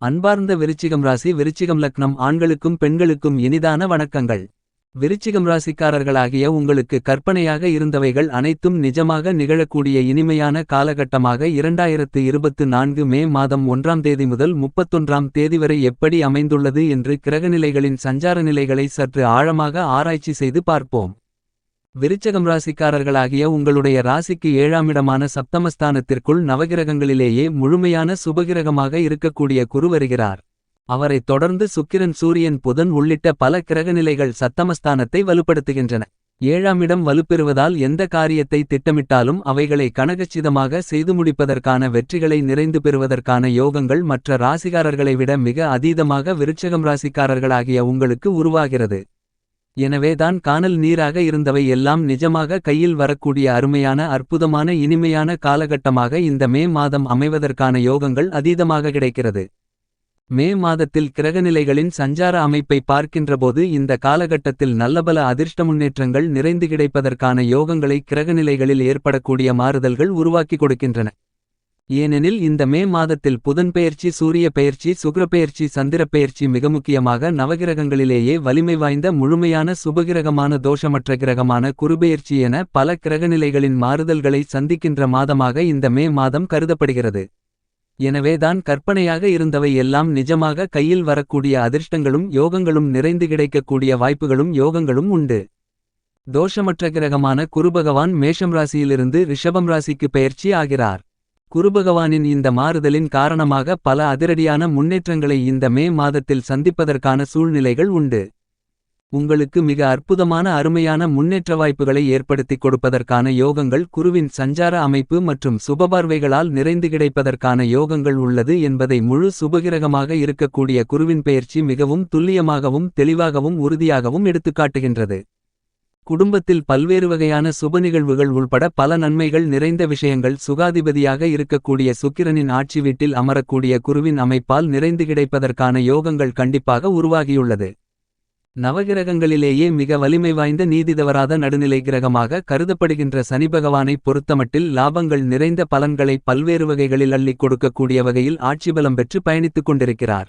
அன்பார்ந்த விருச்சிகம் ராசி விருச்சிகம் லக்னம் ஆண்களுக்கும் பெண்களுக்கும் இனிதான வணக்கங்கள். விருச்சிகம் ராசிக்காரர்களாகிய உங்களுக்கு கற்பனையாக இருந்தவைகள் அனைத்தும் நிஜமாக நிகழக்கூடிய இனிமையான காலகட்டமாக இரண்டாயிரத்து இருபத்து நான்கு மே மாதம் ஒன்றாம் தேதி முதல் முப்பத்தொன்றாம் தேதி வரை எப்படி அமைந்துள்ளது என்று கிரகநிலைகளின் சஞ்சார நிலைகளை சற்று ஆழமாக ஆராய்ச்சி செய்து பார்ப்போம். விருச்சகம் ராசிக்காரர்களாகிய உங்களுடைய ராசிக்கு ஏழாமிடமான சப்தமஸ்தானத்திற்குள் நவகிரகங்களிலேயே முழுமையான சுபகிரகமாக இருக்கக்கூடிய குரு வருகிறார். அவரைத் தொடர்ந்து சுக்கிரன் சூரியன் புதன் உள்ளிட்ட பல கிரகநிலைகள் சத்தமஸ்தானத்தை வலுப்படுத்துகின்றன. ஏழாமிடம் வலுப்பெறுவதால் எந்த காரியத்தை திட்டமிட்டாலும் அவைகளை கனகச்சிதமாக செய்து முடிப்பதற்கான வெற்றிகளை நிறைந்து பெறுவதற்கான யோகங்கள் மற்ற ராசிகாரர்களை விட மிக அதீதமாக விருட்சகம் ராசிக்காரர்களாகிய உங்களுக்கு உருவாகிறது. எனவேதான் கானல் நீராக இருந்தவை எல்லாம் நிஜமாக கையில் வரக்கூடிய அருமையான அற்புதமான இனிமையான காலகட்டமாக இந்த மே மாதம் அமைவதற்கான யோகங்கள் அதீதமாக கிடைக்கிறது. மே மாதத்தில் கிரகநிலைகளின் சஞ்சார அமைப்பை பார்க்கின்றபோது இந்த காலகட்டத்தில் நல்லபல அதிர்ஷ்ட முன்னேற்றங்கள் நிறைந்து கிடைப்பதற்கான யோகங்களை கிரகநிலைகளில் ஏற்படக்கூடிய மாறுதல்கள் உருவாக்கி கொடுக்கின்றன. ஏனெனில் இந்த மே மாதத்தில் புதன் பெயர்ச்சி சூரிய பெயர்ச்சி சுக்கிரப்பெயர்ச்சி சந்திரப்பெயர்ச்சி மிக முக்கியமாக நவகிரகங்களிலேயே வலிமை வாய்ந்த முழுமையான சுபகிரகமான தோஷமற்ற கிரகமான குருபெயர்ச்சி என பல கிரகநிலைகளின் மாறுதல்களை சந்திக்கின்ற மாதமாக இந்த மே மாதம் கருதப்படுகிறது. எனவேதான் கற்பனையாக இருந்தவை எல்லாம் நிஜமாக கையில் வரக்கூடிய அதிர்ஷ்டங்களும் யோகங்களும் நிறைந்து கிடைக்கக்கூடிய வாய்ப்புகளும் யோகங்களும் உண்டு. தோஷமற்ற கிரகமான குருபகவான் மேஷம் ராசியிலிருந்து ரிஷபம் ராசிக்கு பெயர்ச்சி ஆகிறார். குருபகவானின் இந்த மாறுதலின் காரணமாக பல அதிரடியான முன்னேற்றங்களை இந்த மே மாதத்தில் சந்திப்பதற்கான சூழ்நிலைகள் உண்டு. உங்களுக்கு மிக அற்புதமான அருமையான முன்னேற்ற வாய்ப்புகளை ஏற்படுத்திக் கொடுப்பதற்கான யோகங்கள் குருவின் சஞ்சார அமைப்பு மற்றும் சுபபார்வைகளால் நிறைந்து கிடைப்பதற்கான யோகங்கள் உள்ளது என்பதை முழு சுபகிரகமாக இருக்கக்கூடிய குருவின் பெயர்ச்சி மிகவும் துல்லியமாகவும் தெளிவாகவும் உறுதியாகவும் எடுத்துக்காட்டுகின்றது. குடும்பத்தில் பல்வேறு வகையான சுப நிகழ்வுகள் உள்பட பல நன்மைகள் நிறைந்த விஷயங்கள் சுகாதிபதியாக இருக்கக்கூடிய சுக்கிரனின் ஆட்சி வீட்டில் அமரக்கூடிய குருவின் அமைப்பால் நிறைந்து கிடைப்பதற்கான யோகங்கள் கண்டிப்பாக உருவாகியுள்ளது. நவகிரகங்களிலேயே மிக வலிமை வாய்ந்த நீதிதவராத நடுநிலை கிரகமாக கருதப்படுகின்ற சனி பகவானை பொறுத்தமட்டில் லாபங்கள் நிறைந்த பலன்களை பல்வேறு வகைகளில் அள்ளிக் கொடுக்கக்கூடிய வகையில் ஆட்சிபலம் பெற்று பயணித்துக் கொண்டிருக்கிறார்.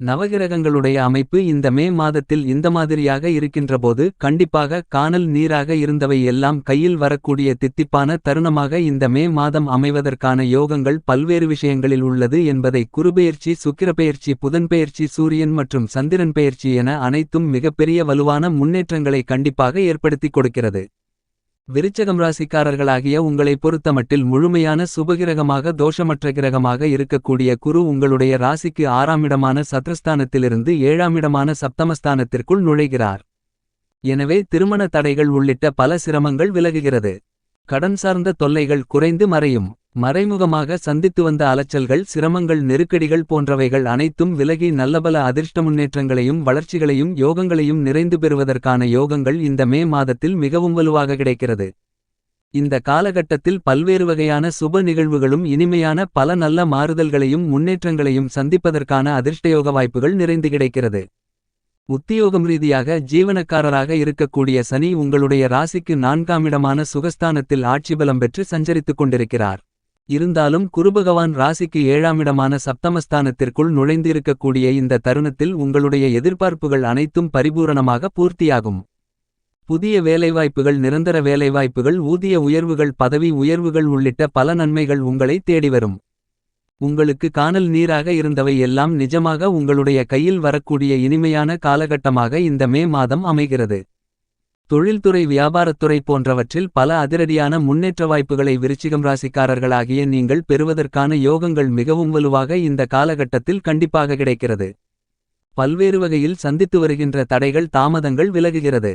நவகிரகங்களுடைய அமைப்பு இந்த மே மாதத்தில் இந்த மாதிரியாக இருக்கின்றபோது கண்டிப்பாக காணல் நீராக இருந்தவை எல்லாம் கையில் வரக்கூடிய தித்திப்பான தருணமாக இந்த மே மாதம் அமைவதற்கான யோகங்கள் பல்வேறு விஷயங்களில் உள்ளது என்பதை குருபெயர்ச்சி சுக்கிரபெயர்ச்சி புதன்பெயர்ச்சி சூரியன் மற்றும் சந்திரன் பெயர்ச்சி என அனைத்தும் மிகப்பெரிய வலுவான முன்னேற்றங்களை கண்டிப்பாக ஏற்படுத்திக் கொடுக்கிறது. விருச்சகம் ராசிக்காரர்களாகிய உங்களை பொறுத்தமட்டில் முழுமையான சுபகிரகமாக தோஷமற்ற கிரகமாக இருக்கக்கூடிய குரு உங்களுடைய ராசிக்கு ஆறாமிடமான சத்ரஸ்தானத்திலிருந்து ஏழாமிடமான சப்தமஸ்தானத்திற்குள் நுழைகிறார். எனவே திருமண தடைகள் உள்ளிட்ட பல சிரமங்கள் விலகுகிறது. கடன் சார்ந்த தொல்லைகள் குறைந்து மறையும். மறைமுகமாக சந்தித்து வந்த அலைச்சல்கள் சிரமங்கள் நெருக்கடிகள் போன்றவைகள் அனைத்தும் விலகி நல்லபல அதிர்ஷ்ட முன்னேற்றங்களையும் வளர்ச்சிகளையும் யோகங்களையும் நிறைந்து பெறுவதற்கான யோகங்கள் இந்த மே மாதத்தில் மிகவும் வலுவாக கிடைக்கிறது. இந்த காலகட்டத்தில் பல்வேறு வகையான சுப நிகழ்வுகளும் இனிமையான பல நல்ல மாறுதல்களையும் முன்னேற்றங்களையும் சந்திப்பதற்கான அதிர்ஷ்டயோக வாய்ப்புகள் நிறைந்து கிடைக்கிறது. உத்தியோகம் ரீதியாக ஜீவனக்காரராக இருக்கக்கூடிய சனி உங்களுடைய ராசிக்கு நான்காமிடமான சுகஸ்தானத்தில் ஆட்சிபலம் பெற்று சஞ்சரித்துக் கொண்டிருக்கிறார். இருந்தாலும் குருபகவான் ராசிக்கு ஏழாமிடமான சப்தமஸ்தானத்திற்குள் நுழைந்திருக்கக்கூடிய இந்த தருணத்தில் உங்களுடைய எதிர்பார்ப்புகள் அனைத்தும் பரிபூரணமாக பூர்த்தியாகும். புதிய வேலைவாய்ப்புகள் நிரந்தர வேலைவாய்ப்புகள் ஊதிய உயர்வுகள் பதவி உயர்வுகள் உள்ளிட்ட பல நன்மைகள் உங்களை தேடிவரும் உங்களுக்கு காணல் நீராக இருந்தவை எல்லாம் நிஜமாக உங்களுடைய கையில் வரக்கூடிய இனிமையான காலகட்டமாக இந்த மே மாதம் அமைகிறது. தொழில்துறை வியாபாரத்துறை போன்றவற்றில் பல அதிரடியான முன்னேற்ற வாய்ப்புகளை விருச்சிகம் ராசிக்காரர்களாகிய நீங்கள் பெறுவதற்கான யோகங்கள் மிகவும் வலுவாக இந்த காலகட்டத்தில் கண்டிப்பாக கிடைக்கிறது. பல்வேறு வகையில் சந்தித்து வருகின்ற தடைகள் தாமதங்கள் விலகுகிறது.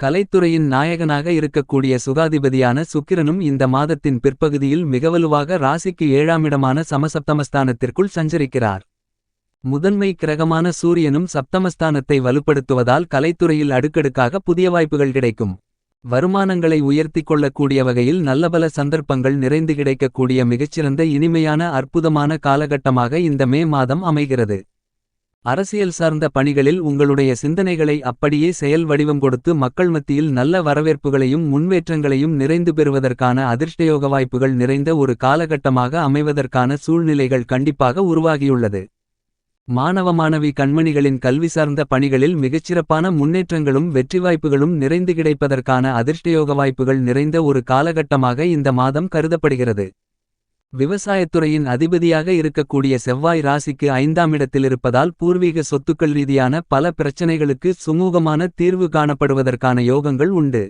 கலைத்துறையின் நாயகனாக இருக்கக்கூடிய சுகாதிபதியான சுக்கிரனும் இந்த மாதத்தின் பிற்பகுதியில் மிகவலுவாக ராசிக்கு ஏழாமிடமான சமசப்தமஸ்தானத்திற்குள் சஞ்சரிக்கிறார். முதன்மை கிரகமான சூரியனும் சப்தமஸ்தானத்தை வலுப்படுத்துவதால் கலைத்துறையில் அடுக்கடுக்காக புதிய வாய்ப்புகள் கிடைக்கும் வருமானங்களை உயர்த்திக் கொள்ளக்கூடிய வகையில் நல்லபல சந்தர்ப்பங்கள் நிறைந்து கிடைக்கக்கூடிய மிகச்சிறந்த இனிமையான அற்புதமான காலகட்டமாக இந்த மே மாதம் அமைகிறது அரசியல் சார்ந்த பணிகளில் உங்களுடைய சிந்தனைகளை அப்படியே செயல் வடிவம் கொடுத்து மக்கள் மத்தியில் நல்ல வரவேற்புகளையும் முன்னேற்றங்களையும் நிறைந்து பெறுவதற்கான அதிர்ஷ்டயோக வாய்ப்புகள் நிறைந்த ஒரு காலகட்டமாக அமைவதற்கான சூழ்நிலைகள் கண்டிப்பாக உருவாகியுள்ளது. மாணவ மாணவி கண்மணிகளின் கல்வி சார்ந்த பணிகளில் மிகச்சிறப்பான முன்னேற்றங்களும் வெற்றி வாய்ப்புகளும் நிறைந்து கிடைப்பதற்கான அதிர்ஷ்டயோக வாய்ப்புகள் நிறைந்த ஒரு காலகட்டமாக இந்த மாதம் கருதப்படுகிறது. விவசாயத்துறையின் அதிபதியாக இருக்கக்கூடிய செவ்வாய் ராசிக்கு ஐந்தாம் இடத்தில் இருப்பதால் பூர்வீக சொத்துக்கள் ரீதியான பல பிரச்சனைகளுக்கு சுமூகமான தீர்வு காணப்படுவதற்கான யோகங்கள் உண்டு.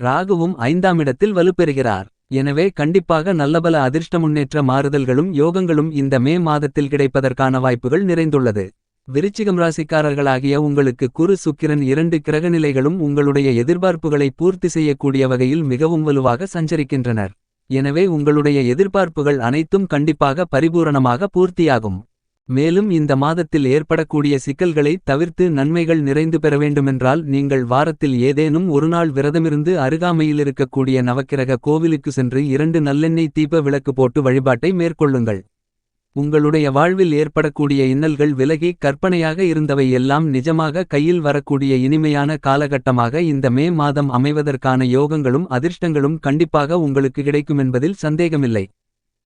ராகுவும் ஐந்தாம் இடத்தில் வலுப்பெறுகிறார். எனவே கண்டிப்பாக நல்லபல அதிர்ஷ்ட முன்னேற்ற மாறுதல்களும் யோகங்களும் இந்த மே மாதத்தில் கிடைப்பதற்கான வாய்ப்புகள் நிறைந்துள்ளது. விருச்சிகம் ராசிக்காரர்களாகிய உங்களுக்கு குரு சுக்கிரன் இரண்டு கிரகநிலைகளும் உங்களுடைய எதிர்பார்ப்புகளை பூர்த்தி செய்யக்கூடிய வகையில் மிகவும் வலுவாக சஞ்சரிக்கின்றனர். எனவே உங்களுடைய எதிர்பார்ப்புகள் அனைத்தும் கண்டிப்பாக பரிபூரணமாக பூர்த்தியாகும். மேலும் இந்த மாதத்தில் ஏற்படக்கூடிய சிக்கல்களை தவிர்த்து நன்மைகள் நிறைந்து பெற வேண்டுமென்றால் நீங்கள் வாரத்தில் ஏதேனும் ஒருநாள் விரதமிருந்து அருகாமையில் இருக்கக்கூடிய நவக்கிரக கோவிலுக்கு சென்று இரண்டு நல்லெண்ணெய் தீப விளக்கு போட்டு வழிபாட்டை மேற்கொள்ளுங்கள். உங்களுடைய வாழ்வில் ஏற்படக்கூடிய இன்னல்கள் விலகி கற்பனையாக இருந்தவை எல்லாம் நிஜமாக கையில் வரக்கூடிய இனிமையான காலகட்டமாக இந்த மே மாதம் அமைவதற்கான யோகங்களும் அதிர்ஷ்டங்களும் கண்டிப்பாக உங்களுக்கு கிடைக்குமென்பதில் சந்தேகமில்லை.